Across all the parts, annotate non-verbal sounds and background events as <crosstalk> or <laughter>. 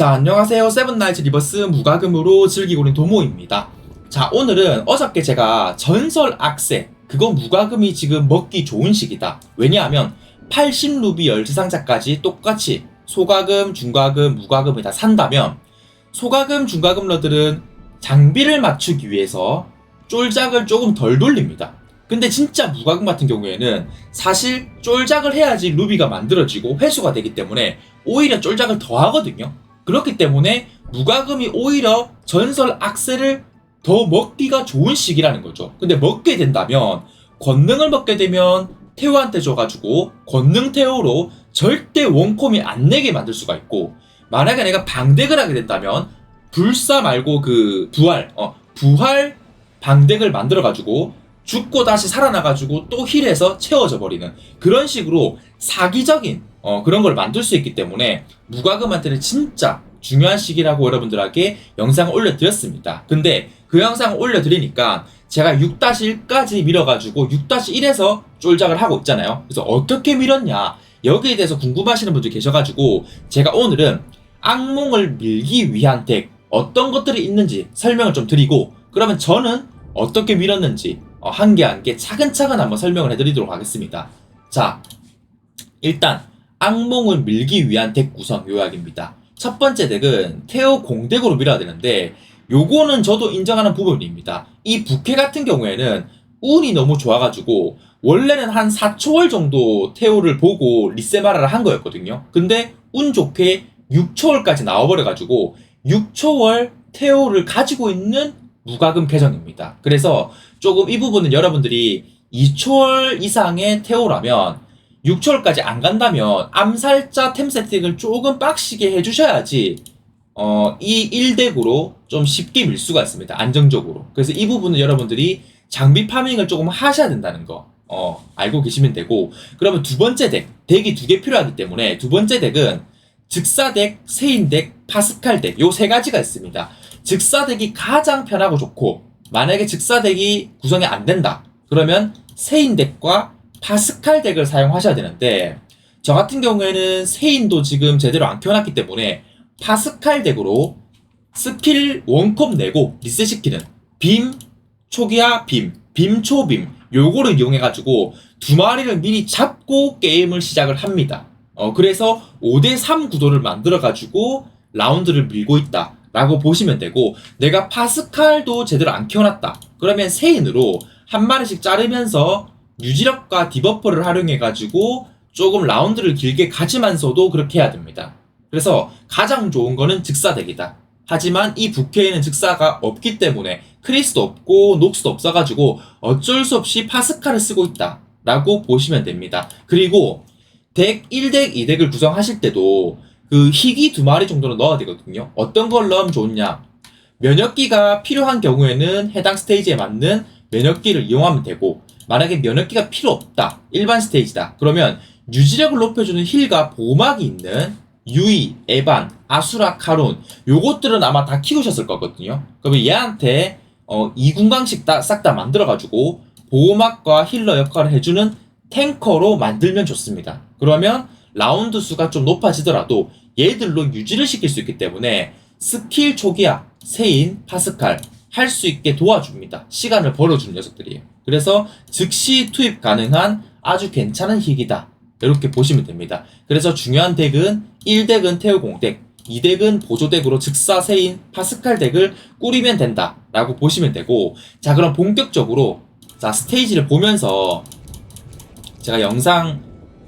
자, 안녕하세요. 세븐나이츠 리버스 무과금으로 즐기고 있는 도모입니다. 자, 오늘은 어저께 제가 전설 악세, 그거 무과금이 지금 먹기 좋은 시기다. 왜냐하면 80루비 열지상자까지 똑같이 소과금, 중과금, 무과금을 다 산다면 소과금, 중과금 러들은 장비를 맞추기 위해서 쫄작을 조금 덜 돌립니다. 근데 진짜 무과금 같은 경우에는 사실 쫄작을 해야지 루비가 만들어지고 회수가 되기 때문에 오히려 쫄작을 더 하거든요. 그렇기 때문에 무과금이 오히려 전설 악세를 더 먹기가 좋은 시기라는 거죠. 근데 먹게 된다면 권능을 먹게 되면 태호한테 줘가지고 권능 태호로 절대 원콤이 안 내게 만들 수가 있고 만약에 내가 방덱을 하게 된다면 불사 말고 그 부활 어 부활 방덱을 만들어가지고 죽고 다시 살아나가지고 또 힐해서 채워져 버리는 그런 식으로 사기적인 어, 그런 걸 만들 수 있기 때문에 무과금한테는 진짜 중요한 시기라고 여러분들에게 영상을 올려드렸습니다. 근데 그 영상을 올려드리니까 제가 6-1까지 밀어가지고 6-1에서 쫄작을 하고 있잖아요. 그래서 어떻게 밀었냐 여기에 대해서 궁금하시는 분들 계셔가지고 제가 오늘은 악몽을 밀기 위한 덱 어떤 것들이 있는지 설명을 좀 드리고 그러면 저는 어떻게 밀었는지 어, 한개 한 개 차근차근 한번 설명을 해드리도록 하겠습니다. 자, 일단 악몽을 밀기 위한 덱 구성 요약입니다. 첫 번째 덱은 테오 공덱으로 밀어야 되는데 요거는 저도 인정하는 부분입니다. 이 부캐 같은 경우에는 운이 너무 좋아가지고 원래는 한 4초월 정도 테오를 보고 리세마라를 한 거였거든요. 근데 운 좋게 6초월까지 나와버려가지고 6초월 테오를 가지고 있는 무과금 계정입니다. 그래서 조금 이 부분은 여러분들이 2초월 이상의 테오라면 6초월까지 안 간다면 암살자 템 세팅을 조금 빡시게 해주셔야지 어, 이 1덱으로 좀 쉽게 밀 수가 있습니다. 안정적으로. 그래서 이 부분은 여러분들이 장비 파밍을 조금 하셔야 된다는 거 어, 알고 계시면 되고 그러면 두 번째 덱, 덱이 두 개 필요하기 때문에 두 번째 덱은 즉사덱, 세인덱, 파스칼덱 요 세 가지가 있습니다. 즉사덱이 가장 편하고 좋고 만약에 즉사덱이 구성이 안 된다 그러면 세인덱과 파스칼 덱을 사용하셔야 되는데 저 같은 경우에는 세인도 지금 제대로 안 켜놨기 때문에 파스칼 덱으로 스킬 원컵 내고 리셋시키는 빔, 초기화 빔, 빔, 초빔 요거를 이용해가지고 두 마리를 미리 잡고 게임을 시작을 합니다. 어, 그래서 5대3 구도를 만들어가지고 라운드를 밀고 있다. 라고 보시면 되고, 내가 파스칼도 제대로 안 키워놨다. 그러면 세인으로 한 마리씩 자르면서 유지력과 디버퍼를 활용해가지고 조금 라운드를 길게 가지면서도 그렇게 해야 됩니다. 그래서 가장 좋은 거는 즉사덱이다. 하지만 이 부캐에는 즉사가 없기 때문에 크리스도 없고 녹스도 없어가지고 어쩔 수 없이 파스칼을 쓰고 있다. 라고 보시면 됩니다. 그리고 덱 1덱, 2덱을 구성하실 때도 그 희귀 두 마리 정도는 넣어야 되거든요. 어떤 걸 넣으면 좋냐? 면역기가 필요한 경우에는 해당 스테이지에 맞는 면역기를 이용하면 되고 만약에 면역기가 필요 없다. 일반 스테이지다. 그러면 유지력을 높여주는 힐과 보호막이 있는 유이, 에반, 아수라, 카론 요것들은 아마 다 키우셨을 거거든요. 그러면 얘한테 어, 이군강씩 싹다 만들어가지고 보호막과 힐러 역할을 해주는 탱커로 만들면 좋습니다. 그러면 라운드 수가 좀 높아지더라도 얘들로 유지를 시킬 수 있기 때문에 스킬 초기화, 세인, 파스칼 할 수 있게 도와줍니다. 시간을 벌어주는 녀석들이에요. 그래서 즉시 투입 가능한 아주 괜찮은 힐이다. 이렇게 보시면 됩니다. 그래서 중요한 덱은 1덱은 태우공덱, 2덱은 보조덱으로 즉사 세인 파스칼 덱을 꾸리면 된다. 라고 보시면 되고, 자, 그럼 본격적으로, 자, 스테이지를 보면서 제가 영상,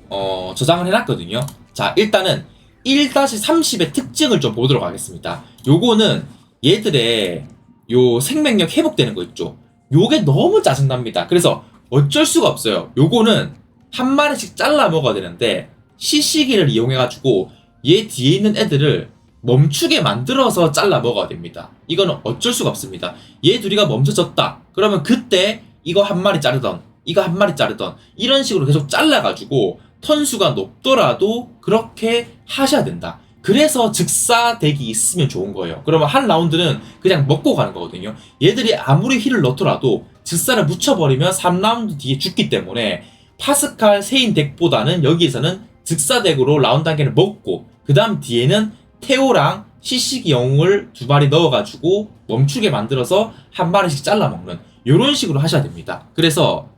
어, 저장을 해놨거든요. 자, 일단은 1-30의 특징을 좀 보도록 하겠습니다. 요거는 얘들의 요 생명력 회복되는 거 있죠. 요게 너무 짜증납니다. 그래서 어쩔 수가 없어요. 요거는 한 마리씩 잘라 먹어야 되는데 CC기를 이용해가지고 얘 뒤에 있는 애들을 멈추게 만들어서 잘라 먹어야 됩니다. 이거는 어쩔 수가 없습니다. 얘 둘이가 멈춰졌다. 그러면 그때 이거 한 마리 자르던 이거 한 마리 자르던 이런 식으로 계속 잘라가지고 턴수가 높더라도 그렇게 하셔야 된다. 그래서 즉사덱이 있으면 좋은 거예요. 그러면 한 라운드는 그냥 먹고 가는 거거든요. 얘들이 아무리 힐을 넣더라도 즉사를 묻혀버리면 3라운드 뒤에 죽기 때문에 파스칼 세인 덱보다는 여기에서는 즉사덱으로 라운드 단계를 먹고 그 다음 뒤에는 테오랑 시식이 영웅을 두 마리 넣어가지고 멈추게 만들어서 한 마리씩 잘라먹는 이런 식으로 하셔야 됩니다. 그래서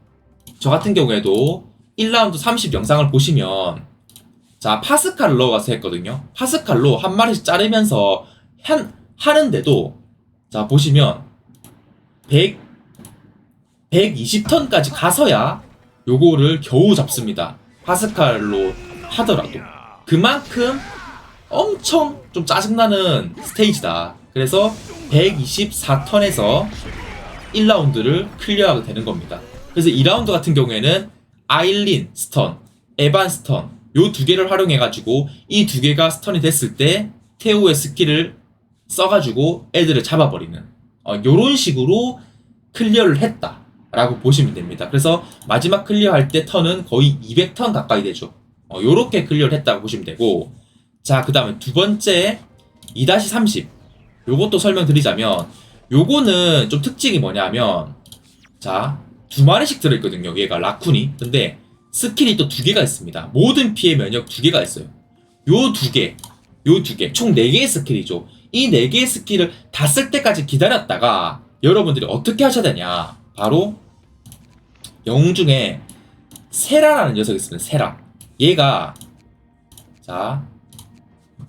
저 같은 경우에도 1라운드 30 영상을 보시면 자 파스칼을 넣어가서 했거든요. 파스칼로 한 마리씩 자르면서 한, 하는데도 자 보시면 100 120턴까지 가서야 요거를 겨우 잡습니다. 파스칼로 하더라도 그만큼 엄청 좀 짜증나는 스테이지다. 그래서 124턴에서 1라운드를 클리어하게 되는 겁니다. 그래서 2라운드 같은 경우에는 아일린 스턴, 에반 스턴 요 두 개를 활용해가지고 이 두 개가 스턴이 됐을 때 테오의 스킬을 써가지고 애들을 잡아버리는. 어, 요런 식으로 클리어를 했다 라고 보시면 됩니다. 그래서 마지막 클리어할 때 턴은 거의 200턴 가까이 되죠. 어, 요렇게 클리어를 했다고 보시면 되고. 자그 다음에 두 번째 2-30 요것도 설명드리자면 요거는 좀 특징이 뭐냐면 자 두 마리씩 들어있거든요. 얘가 라쿤이. 근데 스킬이 또 두 개가 있습니다. 모든 피해 면역 두 개가 있어요. 요 두 개 요 두 개 총 네 개의 스킬이죠. 이 네 개의 스킬을 다 쓸 때까지 기다렸다가 여러분들이 어떻게 하셔야 되냐? 바로 영웅 중에 세라라는 녀석이 있습니다. 세라. 얘가 자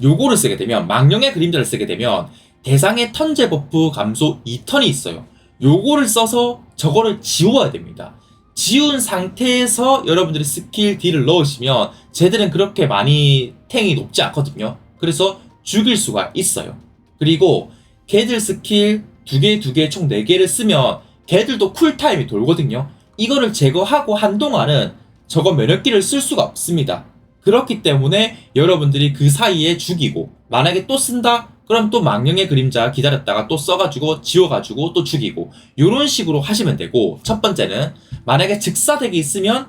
요거를 쓰게 되면 망령의 그림자를 쓰게 되면 대상의 턴제 버프 감소 2턴이 있어요. 요거를 써서 저거를 지워야 됩니다. 지운 상태에서 여러분들이 스킬 D를 넣으시면 쟤들은 그렇게 많이 탱이 높지 않거든요. 그래서 죽일 수가 있어요. 그리고 걔들 스킬 두 개, 두 개, 총 네 개를 쓰면 걔들도 쿨타임이 돌거든요. 이거를 제거하고 한동안은 저거 면역기를 쓸 수가 없습니다. 그렇기 때문에 여러분들이 그 사이에 죽이고 만약에 또 쓴다? 그럼 또 망령의 그림자 기다렸다가 또 써가지고 지워가지고 또 죽이고 이런 식으로 하시면 되고 첫 번째는 만약에 즉사덱이 있으면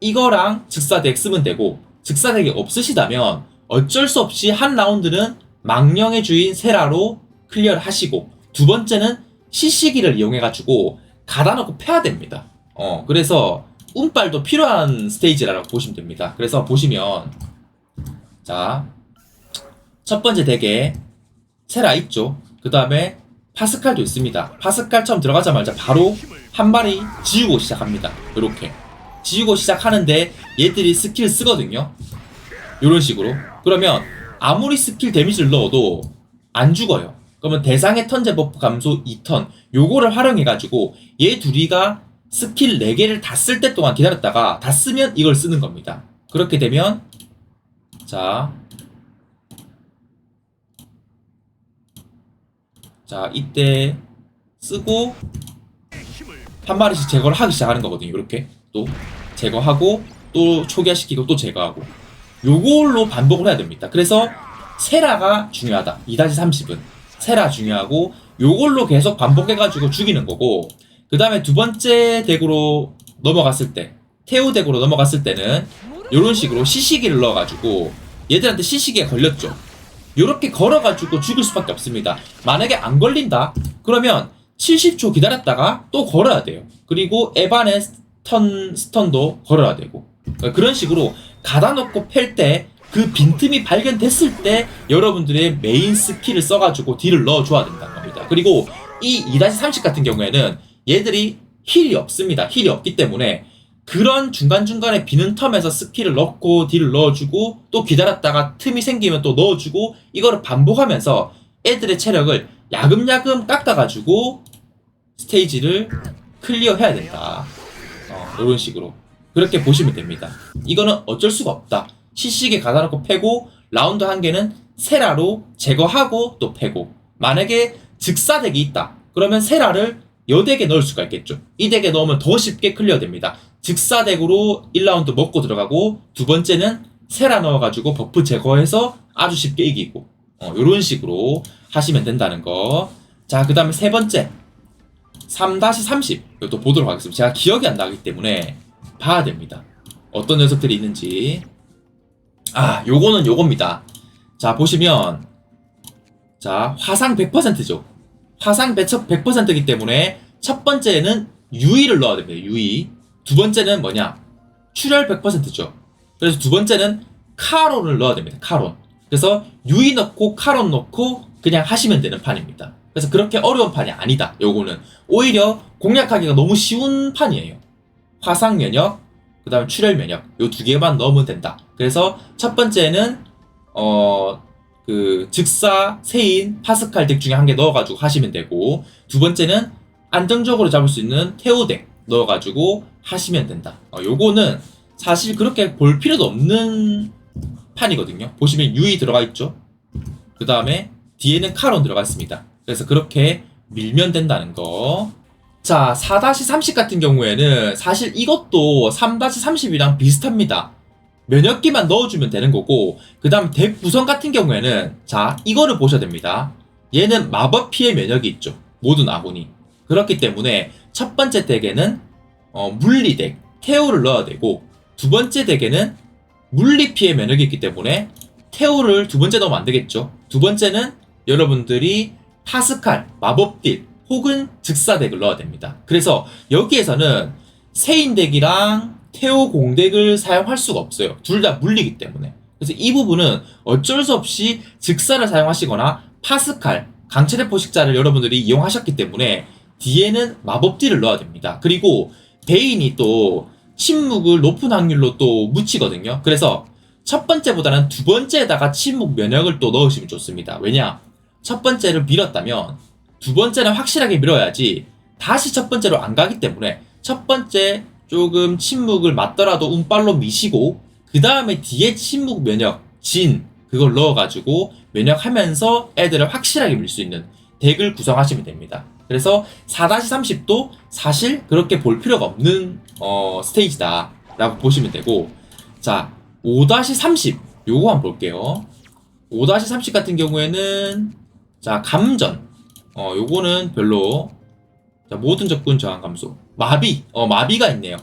이거랑 즉사덱 쓰면 되고 즉사덱이 없으시다면 어쩔 수 없이 한 라운드는 망령의 주인 세라로 클리어를 하시고 두 번째는 시시기를 이용해가지고 가다놓고 패야 됩니다. 어 그래서 운빨도 필요한 스테이지라고 보시면 됩니다. 그래서 보시면 자 첫 번째 덱에 세라 있죠. 그 다음에 파스칼도 있습니다. 파스칼 처음 들어가자마자 바로 한 마리 지우고 시작합니다. 이렇게 지우고 시작하는데 얘들이 스킬 쓰거든요. 이런 식으로 그러면 아무리 스킬 데미지를 넣어도 안 죽어요. 그러면 대상의 턴제 버프 감소 2턴 요거를 활용해가지고 얘 둘이가 스킬 4개를 다 쓸 때 동안 기다렸다가 다 쓰면 이걸 쓰는 겁니다. 그렇게 되면 자, 자 이때 쓰고 한 마리씩 제거를 하기 시작하는 거거든요. 이렇게 또 제거하고 또 초기화시키고 또 제거하고 요걸로 반복을 해야 됩니다. 그래서 세라가 중요하다. 2-30은 세라 중요하고 요걸로 계속 반복해가지고 죽이는 거고 그 다음에 두 번째 덱으로 넘어갔을 때 태우 덱으로 넘어갔을 때는 이런 식으로 시시기를 넣어가지고 얘들한테 시시기에 걸렸죠. 이렇게 걸어가지고 죽일 수밖에 없습니다. 만약에 안 걸린다? 그러면 70초 기다렸다가 또 걸어야 돼요. 그리고 에반의 스턴, 스턴도 걸어야 되고. 그런 식으로 가다 놓고 팰때그 빈틈이 발견됐을 때 여러분들의 메인 스킬을 써가지고 딜을 넣어줘야 된다는 겁니다. 그리고 이 2-30 같은 경우에는 얘들이 힐이 없습니다. 힐이 없기 때문에 그런 중간중간에 비는 텀에서 스킬을 넣고 딜을 넣어주고 또 기다렸다가 틈이 생기면 또 넣어주고 이거를 반복하면서 애들의 체력을 야금야금 깎아가지고 스테이지를 클리어 해야 된다. 어, 이런 식으로. 그렇게 보시면 됩니다. 이거는 어쩔 수가 없다. 시식에 가다 놓고 패고 라운드 한 개는 세라로 제거하고 또 패고 만약에 즉사덱이 있다. 그러면 세라를 여 덱에 넣을 수가 있겠죠. 이 덱에 넣으면 더 쉽게 클리어됩니다. 즉사 덱으로 1라운드 먹고 들어가고 두 번째는 세라 넣어가지고 버프 제거해서 아주 쉽게 이기고 어, 이런 식으로 하시면 된다는 거. 자, 그 다음에 세 번째 3-30 이것도 보도록 하겠습니다. 제가 기억이 안 나기 때문에 봐야 됩니다. 어떤 녀석들이 있는지. 아, 요거는 요겁니다. 자, 보시면 자, 화상 100%죠. 화상 100%이기 때문에 첫 번째는 유의를 넣어야 됩니다. 유의. 두 번째는 뭐냐? 출혈 100%죠. 그래서 두 번째는 카론을 넣어야 됩니다. 카론. 그래서 유이 넣고 카론 넣고 그냥 하시면 되는 판입니다. 그래서 그렇게 어려운 판이 아니다. 요거는 오히려 공략하기가 너무 쉬운 판이에요. 화상 면역, 그다음 출혈 면역 요 두 개만 넣으면 된다. 그래서 첫 번째는 어 그 즉사, 세인, 파스칼 덱 중에 한 개 넣어가지고 하시면 되고 두 번째는 안정적으로 잡을 수 있는 테오 덱 넣어가지고 하시면 된다. 어, 요거는 사실 그렇게 볼 필요도 없는 판이거든요. 보시면 유이 들어가 있죠. 그 다음에 뒤에는 카론 들어가 있습니다. 그래서 그렇게 밀면 된다는 거. 자, 4-30 같은 경우에는 사실 이것도 3-30이랑 비슷합니다. 면역 기만 넣어주면 되는 거고, 그 다음 덱 구성 같은 경우에는, 자, 이거를 보셔야 됩니다. 얘는 마법 피해 면역이 있죠. 모든 아군이. 그렇기 때문에 첫 번째 덱에는 어, 물리 덱, 테오를 넣어야 되고, 두 번째 덱에는 물리 피해 면역이 있기 때문에 테오를 두 번째 넣으면 안 되겠죠. 두 번째는 여러분들이 파스칼, 마법딜, 혹은 즉사 덱을 넣어야 됩니다. 그래서 여기에서는 세인 덱이랑 테오 공덱을 사용할 수가 없어요. 둘 다 물리기 때문에. 그래서 이 부분은 어쩔 수 없이 즉사를 사용하시거나 파스칼, 강체대 포식자를 여러분들이 이용하셨기 때문에 뒤에는 마법딜을 넣어야 됩니다. 그리고 베인이 또 침묵을 높은 확률로 또 묻히거든요. 그래서 첫 번째보다는 두 번째에다가 침묵 면역을 또 넣으시면 좋습니다. 왜냐? 첫 번째를 밀었다면 두 번째는 확실하게 밀어야지 다시 첫 번째로 안 가기 때문에 첫 번째 조금 침묵을 맞더라도 운빨로 미시고 그 다음에 뒤에 침묵 면역 진 그걸 넣어가지고 면역하면서 애들을 확실하게 밀 수 있는 덱을 구성하시면 됩니다. 그래서 4-30도 사실 그렇게 볼 필요가 없는 어, 스테이지다 라고 보시면 되고 자 5-30 요거 한번 볼게요 5-30 같은 경우에는 자 감전 어 요거는 별로 자 모든 접근 저항 감소. 마비 어 마비가 있네요.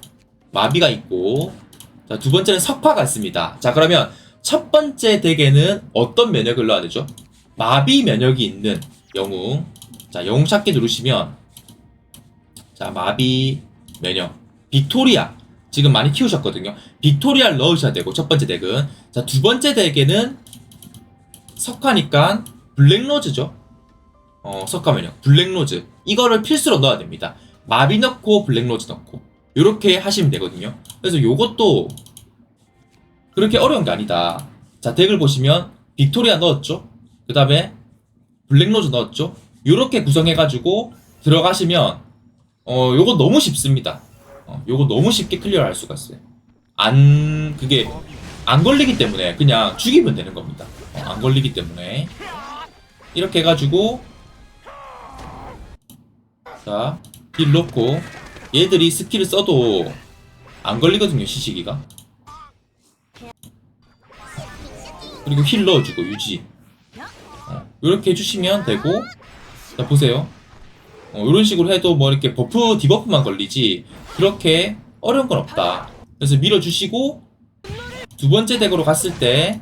마비가 있고. 자 두 번째는 석화가 있습니다. 자 그러면 첫 번째 덱에는 어떤 면역을 넣어야 되죠? 마비 면역이 있는 영웅. 자 영웅 찾기 누르시면 자 마비 면역. 빅토리아. 지금 많이 키우셨거든요. 빅토리아를 넣으셔야 되고 첫 번째 덱은. 자 두 번째 덱에는 석화니까 블랙로즈죠 어, 석가 면역, 블랙로즈 이거를 필수로 넣어야 됩니다. 마비 넣고 블랙로즈 넣고 이렇게 하시면 되거든요. 그래서 요것도 그렇게 어려운 게 아니다. 자 덱을 보시면 빅토리아 넣었죠. 그 다음에 블랙로즈 넣었죠. 이렇게 구성해가지고 들어가시면 어 요거 너무 쉽습니다. 어, 요거 너무 쉽게 클리어할 수가 있어요. 안 그게 안 걸리기 때문에 그냥 죽이면 되는 겁니다. 어, 안 걸리기 때문에 이렇게 해가지고 자, 딜 넣고 얘들이 스킬을 써도 안 걸리거든요, 시시기가. 그리고 힐 넣어주고 유지. 어, 이렇게 해주시면 되고, 자 보세요. 어, 이런 식으로 해도 뭐 이렇게 버프 디버프만 걸리지 그렇게 어려운 건 없다. 그래서 밀어주시고 두 번째 덱으로 갔을 때,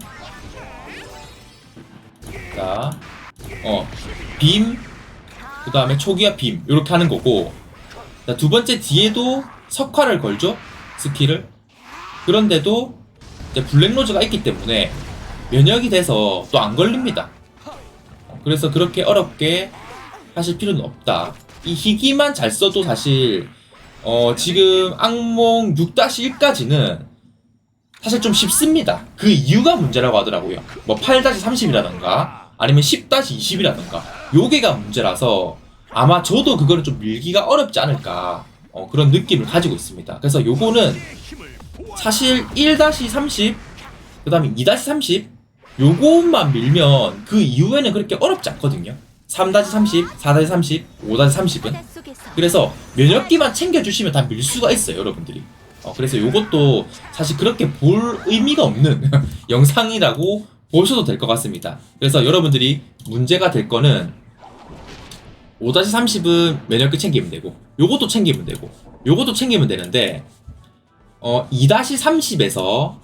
자, 어, 빔, 그 다음에 초기화 빔 이렇게 하는 거고. 자, 두 번째 뒤에도 석화를 걸죠? 스킬을. 그런데도 이제 블랙로즈가 있기 때문에 면역이 돼서 또 안 걸립니다. 어, 그래서 그렇게 어렵게 하실 필요는 없다. 이 희귀만 잘 써도 사실 어 지금 악몽 6-1까지는 사실 좀 쉽습니다. 그 이유가 문제라고 하더라고요. 뭐 8-30이라던가 아니면 10-20이라던가 요게가 문제라서 아마 저도 그거를 좀 밀기가 어렵지 않을까 어, 그런 느낌을 가지고 있습니다. 그래서 요거는 사실 1-30, 그 다음에 2-30 요것만 밀면 그 이후에는 그렇게 어렵지 않거든요. 3-30, 4-30, 5-30은 그래서 면역기만 챙겨주시면 다 밀 수가 있어요, 여러분들이. 어, 그래서 요것도 사실 그렇게 볼 의미가 없는 <laughs> 영상이라고 보셔도 될 것 같습니다. 그래서 여러분들이 문제가 될 거는 5-30은 면역기 챙기면 되고 요것도 챙기면 되고 요것도 챙기면 되는데 어 2-30에서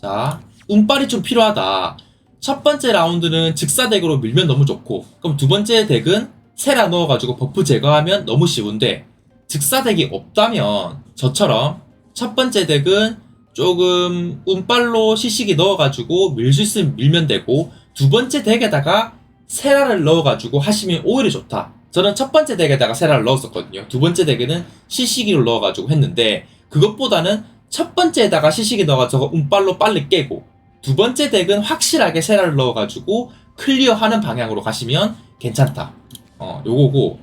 자 운빨이 좀 필요하다 첫 번째 라운드는 즉사 덱으로 밀면 너무 좋고 그럼 두 번째 덱은 세라 넣어가지고 버프 제거하면 너무 쉬운데 즉사 덱이 없다면 저처럼 첫 번째 덱은 조금 운빨로 시식이 넣어가지고 밀 수 있으면 밀면 되고 두 번째 덱에다가 세라를 넣어가지고 하시면 오히려 좋다. 저는 첫 번째 덱에다가 세라를 넣었었거든요. 두 번째 덱에는 시시기를 넣어가지고 했는데 그것보다는 첫 번째에다가 시시기 넣어가지고 운빨로 빨리 깨고 두 번째 덱은 확실하게 세라를 넣어가지고 클리어하는 방향으로 가시면 괜찮다. 어, 요거고.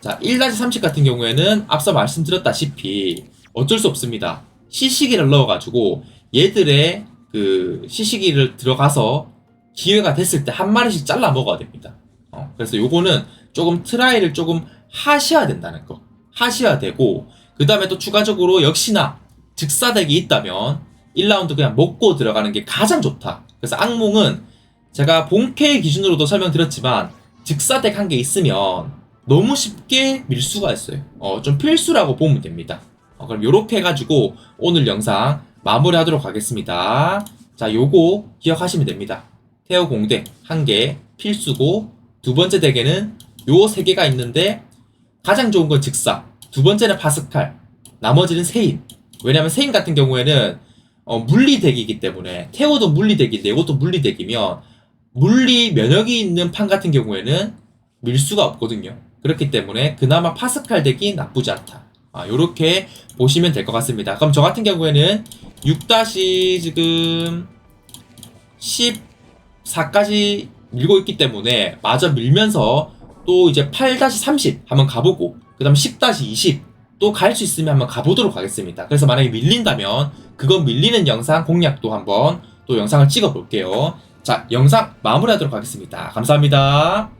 자, 1-30 같은 경우에는 앞서 말씀드렸다시피 어쩔 수 없습니다. 시시기를 넣어가지고 얘들의 그 시시기를 들어가서 기회가 됐을 때 한 마리씩 잘라 먹어야 됩니다. 어, 그래서 요거는 조금 트라이를 조금 하셔야 된다는 거. 하셔야 되고, 그 다음에 또 추가적으로 역시나 즉사덱이 있다면 1라운드 그냥 먹고 들어가는 게 가장 좋다. 그래서 악몽은 제가 본캐 기준으로도 설명드렸지만 즉사덱 한개 있으면 너무 쉽게 밀 수가 있어요. 어, 좀 필수라고 보면 됩니다. 어, 그럼 요렇게 해가지고 오늘 영상 마무리하도록 하겠습니다. 자, 요거 기억하시면 됩니다. 태어 공대 한 개 필수고 두 번째 덱에는 요 세 개가 있는데 가장 좋은 건 즉사 두 번째는 파스칼 나머지는 세인 왜냐면 세인 같은 경우에는 어, 물리 덱이기 때문에 태오도 물리 덱인데 이것도 물리 덱이면 물리 면역이 있는 판 같은 경우에는 밀 수가 없거든요 그렇기 때문에 그나마 파스칼 덱이 나쁘지 않다 아, 요렇게 보시면 될 것 같습니다 그럼 저 같은 경우에는 6- 지금 14까지 밀고 있기 때문에 마저 밀면서 또 이제 8-30 한번 가보고 그 다음 10-20 또 갈 수 있으면 한번 가보도록 하겠습니다. 그래서 만약에 밀린다면 그거 밀리는 영상 공략도 한번 또 영상을 찍어 볼게요. 자, 영상 마무리하도록 하겠습니다. 감사합니다.